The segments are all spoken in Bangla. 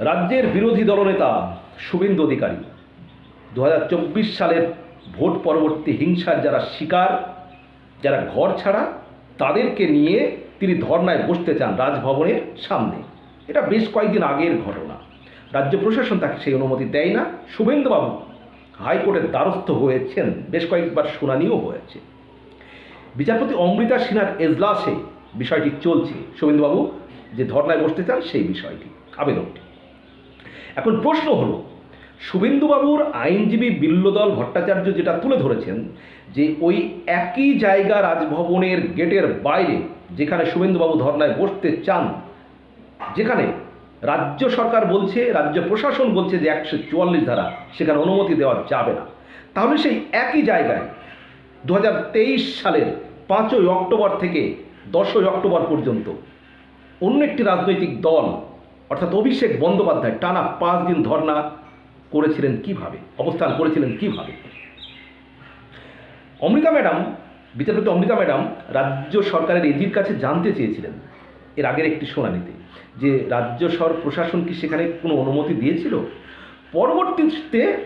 রাজ্যের বিরোধী দলনেতা শুভেন্দু অধিকারী। দু হাজার চব্বিশ সালের ভোট পরবর্তী হিংসার যারা শিকার, যারা ঘর ছাড়া, তাদেরকে নিয়ে তিনি ধর্নায় বসতে চান রাজভবনের সামনে। এটা বেশ কয়েকদিন আগের ঘটনা। রাজ্য প্রশাসন তাকে সেই অনুমতি দেয় না। শুভেন্দুবাবু হাইকোর্টের দ্বারস্থ হয়েছেন। বেশ কয়েকবার শুনানিও হয়েছে। বিচারপতি অমৃতা সিনহার এজলাসে বিষয়টি চলছে। শুভেন্দুবাবু যে ধর্নায় বসতে চান সেই বিষয়টি, আবেদনটি। এখন প্রশ্ন হলো, শুভেন্দুবাবুর আইনজীবী বিল্লদল ভট্টাচার্য যেটা তুলে ধরেছেন, যে ওই একই জায়গা রাজভবনের গেটের বাইরে যেখানে শুভেন্দুবাবু ধর্নায় বসতে চান, যেখানে রাজ্য সরকার বলছে, রাজ্য প্রশাসন বলছে যে একশো চুয়াল্লিশ ধারা সেখানে অনুমতি দেওয়া যাবে না। তাহলে সেই একই জায়গায় দু হাজার তেইশ সালের পাঁচই অক্টোবর থেকে দশই অক্টোবর পর্যন্ত অন্য একটি রাজনৈতিক দল অর্থাৎ অভিষেক বন্দ্যোপাধ্যায় টানা পাঁচ দিন ধর্না করেছিলেন কীভাবে? অবস্থান করেছিলেন কীভাবে? অমৃতা ম্যাডাম বিচারপতি অমৃতা ম্যাডাম রাজ্য সরকারের এজির কাছে জানতে চেয়েছিলেন এর আগের একটি শুনানিতে যে রাজ্য সর প্রশাসন কি সেখানে কোনো অনুমতি দিয়েছিল? পরবর্তীতে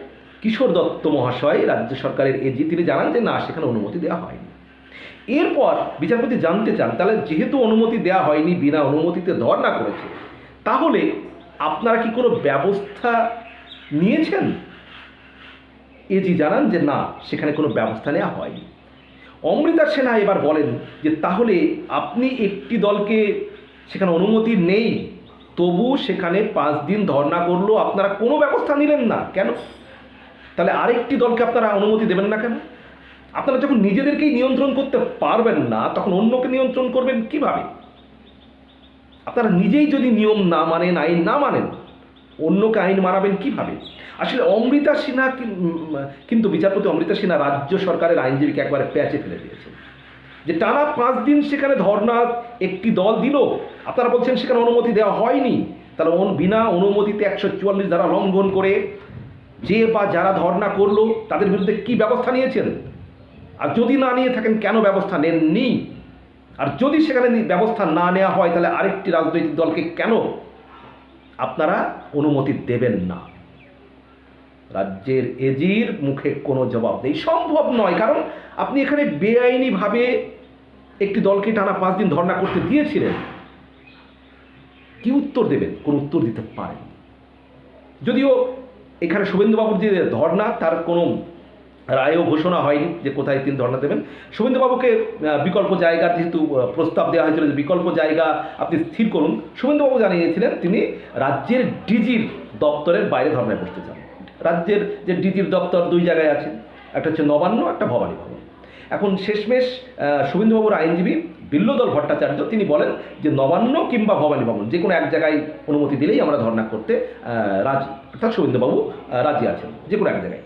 কিশোর দত্ত মহাশয় রাজ্য সরকারের এজি, তিনি জানান যে না, সেখানে অনুমতি দেওয়া হয়নি। এরপর বিচারপতি জানতে চান, তাহলে যেহেতু অনুমতি দেওয়া হয়নি, বিনা অনুমতিতে ধর্ণা করেছে তাহলে আপনারা কি কোনো ব্যবস্থা নিয়েছেন? এজি জানান যে না, সেখানে কোনো ব্যবস্থা নেওয়া হয়নি। অমৃতা সেনা এবার বলেন যে তাহলে আপনি একটি দলকে সেখানে অনুমতি নেই, তবু সেখানে পাঁচ দিন ধর্ণা করল, আপনারা কোনো ব্যবস্থা নিলেন না। কেন? তাহলে আরেকটি দলকে আপনারা অনুমতি দেবেন না কেন? আপনারা যখন নিজেদেরকেই নিয়ন্ত্রণ করতে পারবেন না, তখন অন্যকে নিয়ন্ত্রণ করবেন কীভাবে? আপনারা নিজেই যদি নিয়ম না মানেন, আইন না মানেন, অন্যকে আইন মানাবেন কীভাবে? আসলে অমৃতা সিনহা কিন্তু বিচারপতি অমৃতা সিনহা রাজ্য সরকারের আইনজীবীকে একবারে প্যাচে ফেলে দিয়েছে যে টানা পাঁচ দিন সেখানে ধর্না একটি দল দিল আপনারা বলছেন সেখানে অনুমতি দেওয়া হয়নি। তাহলে বিনা অনুমতিতে একশো চুয়াল্লিশ ধারা লঙ্ঘন করে যে বা যারা ধর্না করল, তাদের বিরুদ্ধে কি ব্যবস্থা নিয়েছেন? আর যদি না নিয়ে থাকেন, কেন ব্যবস্থা নেননি? আর যদি সেখানে ব্যবস্থা না নেওয়া হয়, তাহলে আরেকটি রাজনৈতিক দলকে কেন আপনারা অনুমতি দেবেন না? রাজ্যের এজির মুখে কোনো জবাব নেই। সম্ভব নয়, কারণ আপনি এখানে বেআইনিভাবে একটি দলকে টানা পাঁচ দিন ধর্ণা করতে দিয়েছিলেন। কি উত্তর দেবেন? কোনো উত্তর দিতে পারেন যদিও এখানে শুভেন্দুবাবুর যে ধর্ণা, তার কোনো রায়ও ঘোষণা হয়নি যে কোথায় তিনি ধর্ণা দেবেন। শুভেন্দুবাবুকে বিকল্প জায়গার যেহেতু প্রস্তাব দেওয়া হয়েছিল যে বিকল্প জায়গা আপনি স্থির করুন, শুভেন্দুবাবু জানিয়েছিলেন তিনি রাজ্যের ডিজির দপ্তরের বাইরে ধর্নায় বসতে চান। রাজ্যের যে ডিজির দপ্তর দুই জায়গায় আছে, একটা হচ্ছে নবান্ন, একটা ভবানী ভবন। এখন শেষমেশ শুভেন্দুবাবুর আইনজীবী বিল্লদল ভট্টাচার্য, তিনি বলেন যে নবান্ন কিংবা ভবানী ভবন, যে কোনো এক জায়গায় অনুমতি দিলেই আমরা ধর্ণা করতে রাজি। অর্থাৎ শুভেন্দুবাবু রাজি আছেন, যে কোনো এক জায়গায়।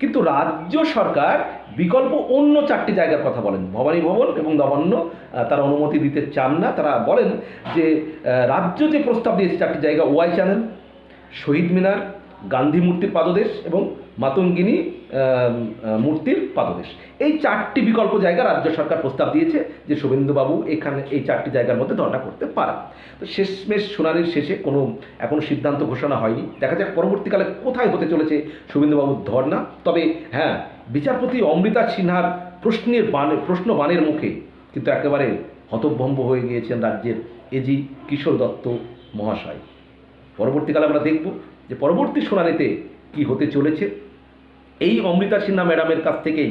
কিন্তু রাজ্য সরকার বিকল্প অন্য চারটি জায়গার কথা বলেন। ভবানী ভবন এবং নবান্ন তার অনুমতি দিতে চান না। তারা বলেন যে রাজ্য যে প্রস্তাব দিয়েছে চারটি জায়গা, ওয়াই চ্যানেল, শহীদ মিনার গান্ধী মূর্তির পাদদেশ এবং মাতঙ্গিনী মূর্তির পাদদেশ। এই চারটি বিকল্প জায়গা রাজ্য সরকার প্রস্তাব দিয়েছে যে শুভেন্দুবাবু এখানে এই চারটি জায়গার মধ্যে ধর্ণা করতে পারেন। তো শেষমেশ শুনানির শেষে কোনো, এখনও সিদ্ধান্ত ঘোষণা হয়নি। দেখা যাক পরবর্তীকালে কোথায় হতে চলেছে শুভেন্দুবাবুর ধর্ণা। তবে হ্যাঁ বিচারপতি অমৃতা সিনহার প্রশ্নের বানে প্রশ্ন বানের মুখে কিন্তু একেবারে হতভম্ব হয়ে গিয়েছেন রাজ্যের এজি কিশোর দত্ত মহাশয়। পরবর্তীকালে আমরা দেখব যে পরবর্তী শুনানিতে কি হতে চলেছে। এই অমৃতা সিনহা ম্যাডামের কাছ থেকেই